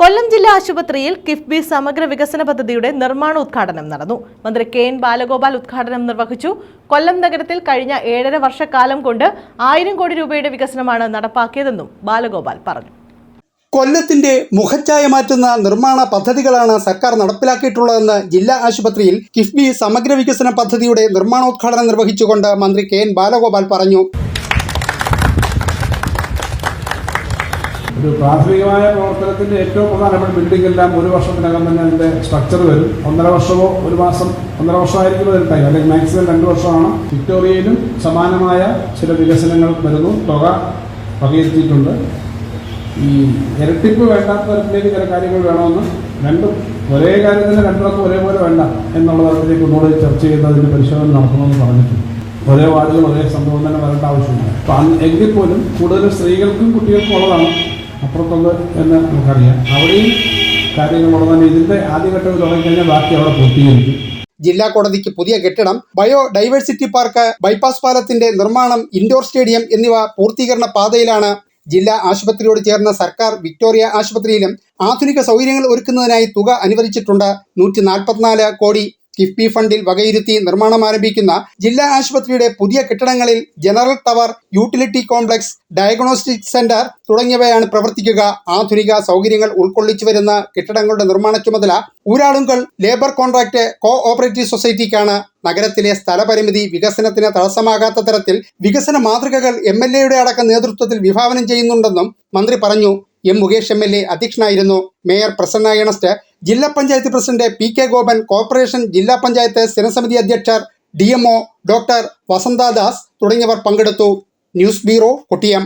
കൊല്ലം ജില്ലാ ആശുപത്രിയിൽ കിഫ്ബി സമഗ്ര വികസന പദ്ധതിയുടെ നിർമ്മാണോദ്ഘാടനം നടന്നു. മന്ത്രി കെ എൻ ബാലഗോപാൽ ഉദ്ഘാടനം നിർവഹിച്ചു. കൊല്ലം നഗരത്തിൽ കഴിഞ്ഞ ഏഴര വർഷക്കാലം കൊണ്ട് ആയിരം കോടി രൂപയുടെ വികസനമാണ് നടപ്പാക്കിയതെന്നും ബാലഗോപാൽ പറഞ്ഞു. കൊല്ലത്തിന്റെ മുഖച്ഛായ മാറ്റുന്ന നിർമ്മാണ പദ്ധതികളാണ് സർക്കാർ നടപ്പിലാക്കിയിട്ടുള്ളതെന്ന് ജില്ലാ ആശുപത്രിയിൽ കിഫ്ബി സമഗ്ര വികസന പദ്ധതിയുടെ നിർമ്മാണോദ്ഘാടനം നിർവഹിച്ചുകൊണ്ട് മന്ത്രി കെ എൻ ബാലഗോപാൽ പറഞ്ഞു. ഒരു പ്രാഥമികമായ പ്രവർത്തനത്തിന്റെ ഏറ്റവും പ്രധാനപ്പെട്ട ബിൽഡിംഗ് എല്ലാം ഒരു വർഷത്തിനകം തന്നെ അതിന്റെ സ്ട്രക്ചർ വരും. ഒന്നര വർഷമോ ഒരു മാസം ഒന്നര വർഷമായിരിക്കും അതിന് ടൈം അല്ലെങ്കിൽ മാക്സിമം രണ്ട് വർഷമാണ്. വിക്ടോറിയയിലും സമാനമായ ചില വികസനങ്ങൾ വരുന്നു. തുക വകയിരുത്തിയിട്ടുണ്ട്. ഈ ഇരട്ടിപ്പ് വേണ്ടാത്ത തരത്തിലേക്ക് ചില കാര്യങ്ങൾ വേണമെന്ന് രണ്ടും ഒരേ കാര്യത്തിന് രണ്ടിടത്തും ഒരേപോലെ വേണ്ട എന്നുള്ള തരത്തിലേക്ക് ഒന്നുകൂടി ചർച്ച ചെയ്ത് അതിന്റെ പരിശോധന നടത്തണമെന്ന് പറഞ്ഞിട്ടുണ്ട്. ഒരേ വാർഡിലും ഒരേ സംഭവം തന്നെ വരേണ്ട ആവശ്യമില്ല. എങ്കിൽ പോലും കൂടുതലും സ്ത്രീകൾക്കും കുട്ടികൾക്കും ഉള്ളതാണ് അപ്പുറത്തുള്ളത് എന്ന് നമുക്കറിയാം. അവിടെയും കാര്യങ്ങൾ തന്നെ ഇതിന്റെ ആദ്യഘട്ടത്തിൽ തുടങ്ങിക്കഴിഞ്ഞാൽ ബാക്കി അവിടെ പൂർത്തീകരിക്കും. ജില്ലാ കോടതിക്ക് പുതിയ കെട്ടിടം ബയോ ഡൈവേഴ്സിറ്റി പാർക്ക് ബൈപ്പാസ് പാലത്തിന്റെ നിർമ്മാണം ഇൻഡോർ സ്റ്റേഡിയം എന്നിവ പൂർത്തീകരണ പാതയിലാണ് ജില്ലാ ആശുപത്രിയോട് ചേർന്ന സർക്കാർ വിക്ടോറിയ ആശുപത്രിയിലും ആധുനിക സൗകര്യങ്ങൾ ഒരുക്കുന്നതിനായി തുക അനുവദിച്ചിട്ടുണ്ട് നൂറ്റി കോടി. കിഫ്ബി ഫണ്ടിൽ വകയിരുത്തി നിർമ്മാണം ആരംഭിക്കുന്ന ജില്ലാ ആശുപത്രിയുടെ പുതിയ കെട്ടിടങ്ങളിൽ general tower utility complex diagnostic centre തുടങ്ങിയവയാണ് പ്രവർത്തിക്കുക. ആധുനിക സൗകര്യങ്ങൾ ഉൾക്കൊള്ളിച്ചു വരുന്ന കെട്ടിടങ്ങളുടെ നിർമ്മാണ ചുമതല Uralungal labour contract co operative സൊസൈറ്റിക്കാണ്. നഗരത്തിലെ സ്ഥലപരിമിതി വികസനത്തിന് തടസ്സമാകാത്ത തരത്തിൽ വികസന മാതൃകകൾ എം എൽ എയുടെ അടക്കം നേതൃത്വത്തിൽ വിഭാവനം ചെയ്യുന്നുണ്ടെന്നും മന്ത്രി പറഞ്ഞു. M Mukesh M L A അധ്യക്ഷനായിരുന്നു. മേയർ പ്രസന്ന എണസ്റ്റ് ജില്ലാ panchayat president P K Gopan corporation ജില്ലാ പഞ്ചായത്ത് സ്ഥിരസമിതി അധ്യക്ഷർ ഡി എംഒ ഡോക്ടർ വസന്തദാസ് തുടങ്ങിയവർ പങ്കെടുത്തു. News bureau Kottiyam.